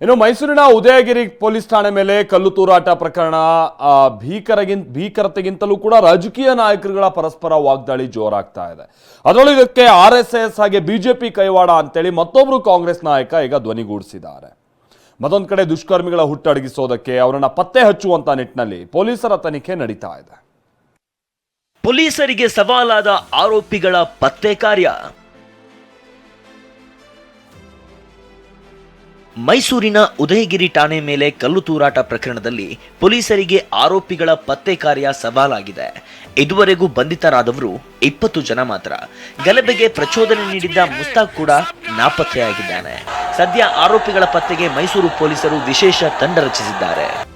ಇನ್ನು ಮೈಸೂರಿನ ಉದಯಗಿರಿ ಪೊಲೀಸ್ ಠಾಣೆ ಮೇಲೆ ಕಲ್ಲು ತೂರಾಟ ಪ್ರಕರಣ ಆ, ಭೀಕರಗಿನ್ ಭೀಕರತೆಗಿಂತಲೂ ಕೂಡ ರಾಜಕೀಯ ನಾಯಕರುಗಳ ಪರಸ್ಪರ ವಾಗ್ದಾಳಿ ಜೋರಾಗ್ತಾ ಇದೆ. ಅದರಲ್ಲೂ ಇದಕ್ಕೆ ಆರ್ ಎಸ್ ಎಸ್ ಹಾಗೆ ಬಿಜೆಪಿ ಕೈವಾಡ ಅಂತೇಳಿ ಮತ್ತೊಬ್ಬರು ಕಾಂಗ್ರೆಸ್ ನಾಯಕ ಈಗ ಧ್ವನಿಗೂಡಿಸಿದ್ದಾರೆ. ಮತ್ತೊಂದು ಕಡೆ ದುಷ್ಕರ್ಮಿಗಳ ಹುಟ್ಟಡಗಿಸೋದಕ್ಕೆ ಅವರನ್ನು ಪತ್ತೆ ಹಚ್ಚುವಂತ ನಿಟ್ಟಿನಲ್ಲಿ ಪೊಲೀಸರ ತನಿಖೆ ನಡೀತಾ ಇದೆ. ಪೊಲೀಸರಿಗೆ ಸವಾಲಾದ ಆರೋಪಿಗಳ ಪತ್ತೆ ಕಾರ್ಯ. ಮೈಸೂರಿನ ಉದಯಗಿರಿ ಠಾಣೆ ಮೇಲೆ ಕಲ್ಲು ತೂರಾಟ ಪ್ರಕರಣದಲ್ಲಿ ಪೊಲೀಸರಿಗೆ ಆರೋಪಿಗಳ ಪತ್ತೆ ಕಾರ್ಯ ಸವಾಲಾಗಿದೆ. ಇದುವರೆಗೂ ಬಂಧಿತರಾದವರು ಇಪ್ಪತ್ತು ಜನ ಮಾತ್ರ. ಗಲಭೆಗೆ ಪ್ರಚೋದನೆ ನೀಡಿದ್ದ ಮುಸ್ತಾಕ್ ಕೂಡ ನಾಪತ್ತೆಯಾಗಿದ್ದಾನೆ. ಸದ್ಯ ಆರೋಪಿಗಳ ಪತ್ತೆಗೆ ಮೈಸೂರು ಪೊಲೀಸರು ವಿಶೇಷ ತಂಡ ರಚಿಸಿದ್ದಾರೆ.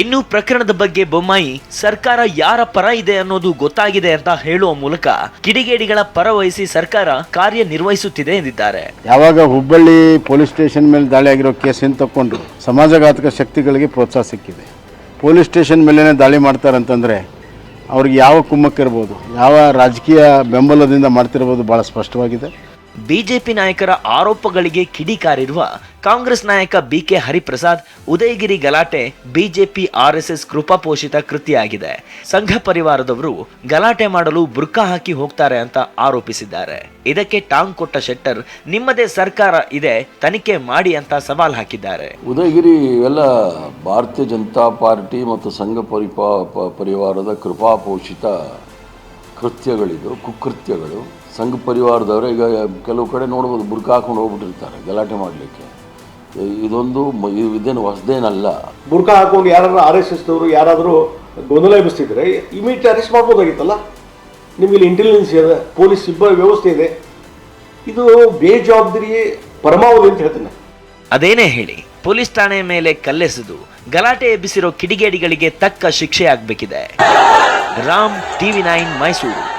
ಇನ್ನು ಪ್ರಕರಣದ ಬಗ್ಗೆ ಬೊಮ್ಮಾಯಿ, ಸರ್ಕಾರ ಯಾರ ಪರ ಇದೆ ಅನ್ನೋದು ಗೊತ್ತಾಗಿದೆ ಅಂತ ಹೇಳುವ ಮೂಲಕ ಕಿಡಿಗೇಡಿಗಳ ಪರ ವಹಿಸಿ ಸರ್ಕಾರ ಕಾರ್ಯನಿರ್ವಹಿಸುತ್ತಿದೆ ಎಂದಿದ್ದಾರೆ. ಯಾವಾಗ ಹುಬ್ಬಳ್ಳಿ ಪೊಲೀಸ್ ಸ್ಟೇಷನ್ ಮೇಲೆ ದಾಳಿ ಆಗಿರೋ ಕೇಸನ್ನು ತಗೊಂಡು ಸಮಾಜಘಾತಕ ಶಕ್ತಿಗಳಿಗೆ ಪ್ರೋತ್ಸಾಹ ಸಿಕ್ಕಿದೆ. ಪೊಲೀಸ್ ಸ್ಟೇಷನ್ ಮೇಲೇ ದಾಳಿ ಮಾಡ್ತಾರಂತಂದರೆ ಅವ್ರಿಗೆ ಯಾವ ಕುಮ್ಮಕ್ಕಿರ್ಬೋದು, ಯಾವ ರಾಜಕೀಯ ಬೆಂಬಲದಿಂದ ಮಾಡ್ತಿರ್ಬೋದು ಭಾಳ ಸ್ಪಷ್ಟವಾಗಿದೆ. ಬಿಜೆಪಿ ನಾಯಕರ ಆರೋಪಗಳಿಗೆ ಕಿಡಿಕಾರಿರುವ ಕಾಂಗ್ರೆಸ್ ನಾಯಕ ಬಿಕೆ ಹರಿಪ್ರಸಾದ್, ಉದಯಗಿರಿ ಗಲಾಟೆ ಬಿಜೆಪಿ ಆರ್ಎಸ್ಎಸ್ ಕೃಪಾಪೋಷಿತ ಕೃತಿಯಾಗಿದೆ. ಸಂಘ ಪರಿವಾರದವರು ಗಲಾಟೆ ಮಾಡಲು ಬುರ್ಕಾ ಹಾಕಿ ಹೋಗ್ತಾರೆ ಅಂತ ಆರೋಪಿಸಿದ್ದಾರೆ. ಇದಕ್ಕೆ ಟಾಂಗ್ ಕೊಟ್ಟ ಶೆಟ್ಟರ್, ನಿಮ್ಮದೇ ಸರ್ಕಾರ ಇದೆ, ತನಿಖೆ ಮಾಡಿ ಅಂತ ಸವಾಲ್ ಹಾಕಿದ್ದಾರೆ. ಉದಯಗಿರಿ ಇವೆಲ್ಲ ಭಾರತೀಯ ಜನತಾ ಪಾರ್ಟಿ ಮತ್ತು ಸಂಘ ಪರಿವಾರದ ಕೃಪಾಪೋಷಿತ ಕೃತ್ಯಗಳಿದು ಕುಕೃತ್ಯಗಳು. ಸಂಘ ಪರಿವಾರದವರು ಈಗ ಕೆಲವು ಕಡೆ ನೋಡ್ಬೋದು ಬುರ್ಕ ಹಾಕೊಂಡು ಹೋಗ್ಬಿಟ್ಟಿರ್ತಾರೆ ಗಲಾಟೆ ಮಾಡಲಿಕ್ಕೆ. ಇದೊಂದು ಇದೇನು ಹೊಸದೇನಲ್ಲ. ಬುರ್ಕ ಹಾಕೊಂಡು ಯಾರಾದರೂ ಆರ್ ಎಸ್ ಯಾರಾದರೂ ಗೊಂದಲ ಎಬ್ಬಿಸ್ತಿದ್ರೆ ಇಮಿಡಿಯೇಟ್ ಅರೆಸ್ಟ್ ಮಾಡ್ಬೋದಾಗಿತ್ತಲ್ಲ? ನಿಮಗೆ ಇಲ್ಲಿ ಇಂಟೆಲಿಜೆನ್ಸ್ ಇದೆ ಪೊಲೀಸ್ ಸಿಬ್ಬಂದಿ ವ್ಯವಸ್ಥೆ ಇದೆ. ಇದು ಬೇಜವಾಬ್ದಾರಿ ಪರಮಾವಧಿ ಅಂತ ಹೇಳ್ತೇನೆ ಅದೇನೇ ಹೇಳಿ ಪೊಲೀಸ್ ಠಾಣೆ ಮೇಲೆ ಕಲ್ಲೆಸೆದು ಗಲಾಟೆ ಎಬ್ಬಿಸಿರೋ ಕಿಡಿಗೇಡಿಗಳಿಗೆ ತಕ್ಕ ಶಿಕ್ಷೆ ಆಗ್ಬೇಕಿದೆ রাম টিভি নাইন মাইসুর